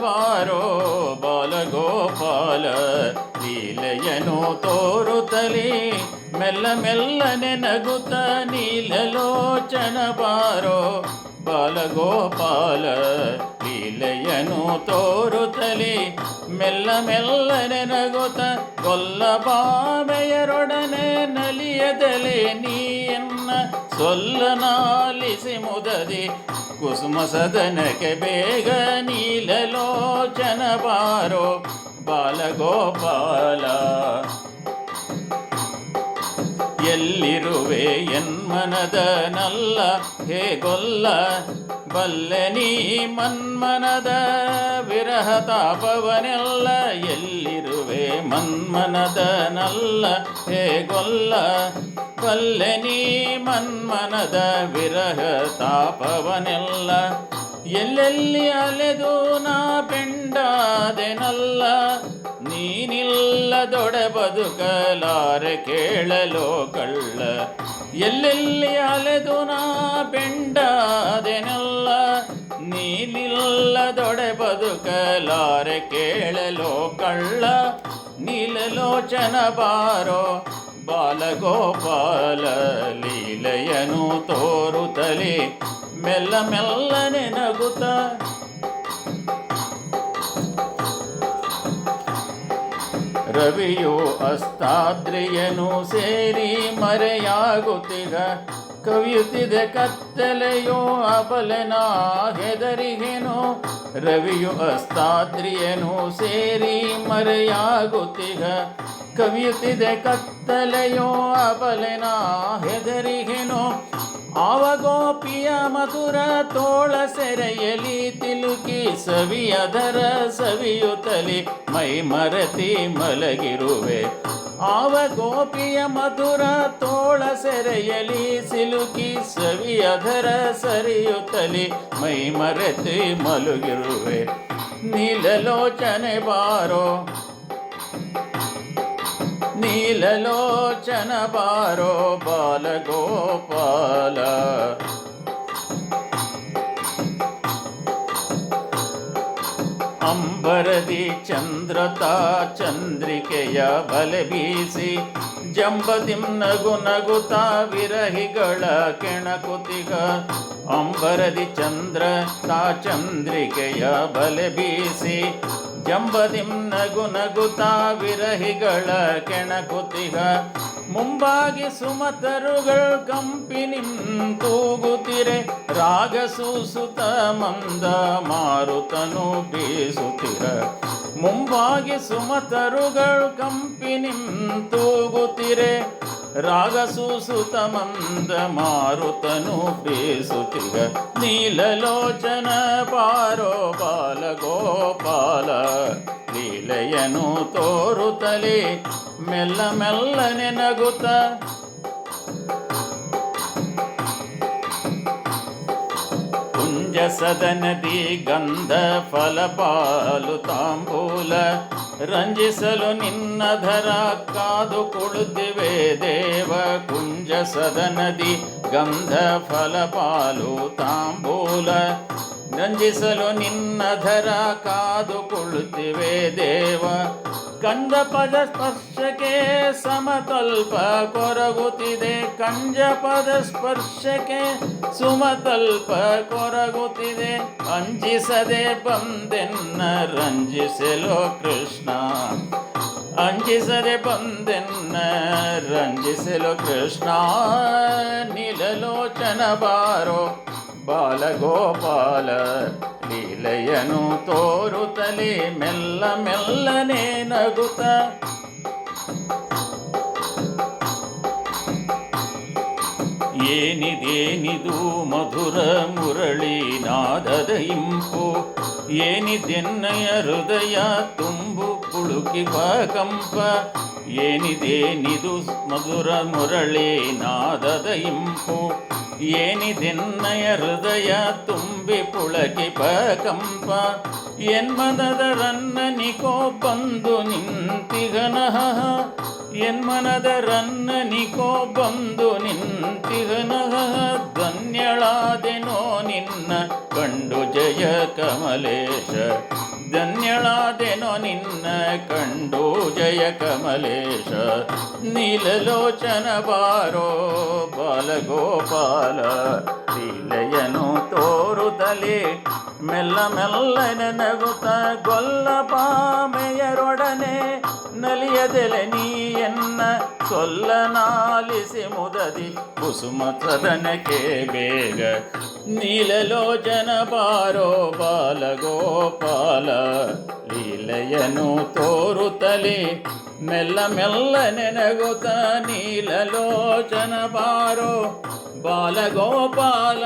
ಬಾರೋ ಬಾಲಗೋಪಾಲ ಲೀಲೆಯನು ತೋರುತ್ತಲೇ ಮೆಲ್ಲ ಮೆಲ್ಲನೆ ನಗುತ್ತ ನೀಲಲೋಚನ ಬಾರೋ ಬಾಲಗೋಪಾಲ ಲೀಲೆಯನು ತೋರುತ್ತಲೇ ಮೆಲ್ಲ ಮೆಲ್ಲನೆ ನಗುತ್ತ ಕೊಲ್ಲ ಬಾಮೆಯರೊಡನೆ ನಲಿಯದಲೆ ನೀಯನ್ನ ಸೊಲ್ಲನಾಲಿಸಿ ಮುದದಿ ಕುಸುಮ ಸದನಕ್ಕೆ ಬೇಗ ನೀಲಲೋಚನ ಬಾರೋ ಬಾಲಗೋಪಾಲ ಎಲ್ಲಿರುವೆ ಎನ್ಮನದ ನಲ್ಲ ಹೇಗೊಲ್ಲ ಬಲ್ಲೆ ನೀ ಮನ್ಮನದ ವಿರಹ ತಾಪವನೆಲ್ಲ, ಎಲ್ಲಿರುವೆ ಮನ್ಮನದ ನಲ್ಲ ಹೇಗೊಲ್ಲ ಬಲ್ಲೆ ನೀ ಮನ್ಮನದ ವಿರಹ ತಾಪವನೆಲ್ಲ, ಎಲ್ಲೆಲ್ಲಿ ಅಲೆದು ನಾ ಪೆಂಡಾದೆನಲ್ಲ ನೀನಿಲ್ಲದೊಡೆ ಬದುಕಲಾರೆ ಕೇಳಲೋ ಕಳ್ಳ. ಎಲ್ಲೆಲ್ಲಿ ಅಲೆದು ನಾ ಬೆಂಡಾದೆನಲ್ಲ. ನೀನಿಲ್ಲದೊಡೆ ಬದುಕಲಾರೆ ಕೇಳಲೋ ಕಳ್ಳ. ನೀಲಲೋಚನ ಬಾರೋ ಬಾಲಗೋಪಾಲ ಲೀಲೆಯನು ತೋರುತ್ತಲೇ. ಮೆಲ್ಲ ಮೆಲ್ಲನೆ ನಗುತ್ತ ರವಿಯು ಅಸ್ತಾದ್ರಿಯನು ಸೇರಿ ಮರೆಯಾಗುತ್ತಿಗ ಕವಿಯುತ್ತಿದೆ ಕತ್ತಲೆಯೋ ಅಬಲನ ಹೆದರಿಗೆನು ರವಿಯು ಅಸ್ತಾದ್ರಿಯನು ಸೇರಿ ಮರೆಯಾಗುತ್ತಿಗ ಕವಿಯುತ್ತಿದೆ ಕತ್ತಲೆಯೋ ಅಬಲನ ಹೆದರಿಗೆನು ಆವ ಗೋಪಿಯ ಮಧುರ ತೋಳ ಸೆರೆಯಲಿ ತಿಲುಕಿ ಸವಿಯದರ ಸವಿಯುತ್ತಲಿ ಮೈ ಮರತಿ ಮಲಗಿರುವೆ. ಆವ ಗೋಪಿಯ ಮಧುರ ತೋಳ ಸೆರೆಯಲಿ ಸಿಲುಕಿ ಸವಿಯದರ ಸರಿಯುತ್ತಲಿ ಮೈ ಮರೆತಿ ಮಲಗಿರುವೆ. ನೀಲಲೋಚನೆ ಬಾರೋ ನೀಲಲೋಚನ ಬಾರೋ ಬಾಲಗೋಪಾಲ ಅಂಬರದಿ ಚಂದ್ರತಾ ಚಂದ್ರಿಕೆಯ ಬಲೆ ಬೀಸಿ ಜಂಬದಿಂ ನಗು ನಗುತ್ತಾ ವಿರಹಿಗಳ ಕೆಣಕುತಿಗ ಅಂಬರದಿ ಚಂದ್ರ ತಾ ಚಂದ್ರಿಕೆಯ ಬಲೆ ಬೀಸಿ ಜಂಬದಿಂ ನಗು ನಗುತಾ ವಿರಹಿಗಳ ಕೆಣಕುತಿಗ ಮುಂಬಾಗಿ ಸುಮತರುಗಳು ಕಂಪಿ ತೂಗುತ್ತಿರೆ ರಾಗ ಸೂಸುತ ಮಂದ ಮಾರುತನು ಬೀಸುತ್ತಿರ ಮುಂಬಾಗಿ ಸುಮತರುಗಳು ಕಂಪಿ ತೂಗುತ್ತಿರೆ ರಾಗ ಸೂಸುತ ಮಂದ ಮಾರುತನು ಬೀಸುತ್ತಿಗ ನೀಲಲೋಚನ ಪಾರೋ ಬಾಲಗೋಪಾಲ ಲೀಲೆಯನು ತೋರುತ್ತಲೇ ಮೆಲ್ಲ ಮೆಲ್ಲನೆ ನಗುತ್ತ ಕುಂಜ ಸದನದಿ ಗಂಧ ಫಲಪಾಲು ತಾಂಬೂಲ ನಿನ್ನ ನಿನ್ನಧರ ಕಾದು ಕುಳಿತಿವೆ ದೇವ ಕುಂಜ ಸದನದಿ ಗಂಧ ಫಲ ಪಾಲು ತಾಂಬೂಲ. ರಂಜಿಸಲು ನಿನ್ನಧರ ಕಾದು ಕುಳಿತಿವೆ ದೇವ. ಕಂದ ಪದ ಸ್ಪರ್ಶಕ್ಕೆ ಸಮತಲ್ಪ ಕೊರಗುತ್ತಿದೆ. ಕಂಜ ಪದ ಸ್ಪರ್ಶಕ್ಕೆ ಸುಮತಲ್ಪ ಕೊರಗುತ್ತಿದೆ. ಅಂಜಿಸದೆ ಬಂದೆನ್ನ ರಂಜಿಸಲೋ ಕೃಷ್ಣ. ಅಂಜಿಸದೆ ಬಂದೆನ್ನ ರಂಜಿಸಲು ಕೃಷ್ಣ. ನಿಲಲೋಚನ ಬಾರೋ ಬಾಲಗೋಪಾಲ ಲೀಲೆಯನು ತೋರುತ್ತಲೇ ಮೆಲ್ಲ ಮೆಲ್ಲನೆ ನಗುತ್ತ. ಏನಿದೇನಿದು ಮಧುರ ಮುರಳಿ ನಾದದ ಇಂಪು? ಏನಿದೆನ್ನಯ ಹೃದಯ ತುಂಬು ಪುಳುಕಿ ಕಂಪ ಏನಿದೇನಿದು ಮಧುರ ಮುರಳಿ ನಾದದ ಇಂಪು? ಏನಿದೆನ್ನಯ ಹೃದಯ ತುಂಬಿ ಪುಳಕಿ ಕಂಪ ಎನ್ಮದರನ್ನ ನಿಕೋ ಬಂದು ನಿಂತಿಗನಹ ಎನ್ಮನದ ರನ್ನನಿಕೋ ಬಂದು ನಿಂತಿಹನ ಧನ್ಯಳಾದೆನೋ ನಿನ್ನ ಕಂಡು ಜಯ ಕಮಲೇಶ. ಧನ್ಯಳಾದೆನೋ ನಿನ್ನ ಕಂಡು ಜಯ ಕಮಲೇಶ. ನೀಲಲೋಚನ ಬಾರೋ ಬಾಲಗೋಪಾಲ ಲೀಲೆಯನು ತೋರುತ್ತಲೇ ಮೆಲ್ಲ ಮೆಲ್ಲನೆ ನಗುತ್ತ ಗೊಲ್ಲ ಪಾಮೆಯರೊಡನೆ ನಲಿಯದೆಲೆ ನೀಯನ್ನ ಸೊಲ್ಲನಾಲಿಸಿ ಮುದದಿ ಕುಸುಮ ಸದನಕ್ಕೆ ಬೇಗ ನೀಲಲೋಚನ ಬಾರೋ ಬಾಲಗೋಪಾಲ ಲೀಲೆಯನು ತೋರುತ್ತಲೇ ಮೆಲ್ಲ ಮೆಲ್ಲ ನೆನಗುತ್ತ ನೀಲಲೋಚನ ಬಾರೋ ಬಾಲಗೋಪಾಲ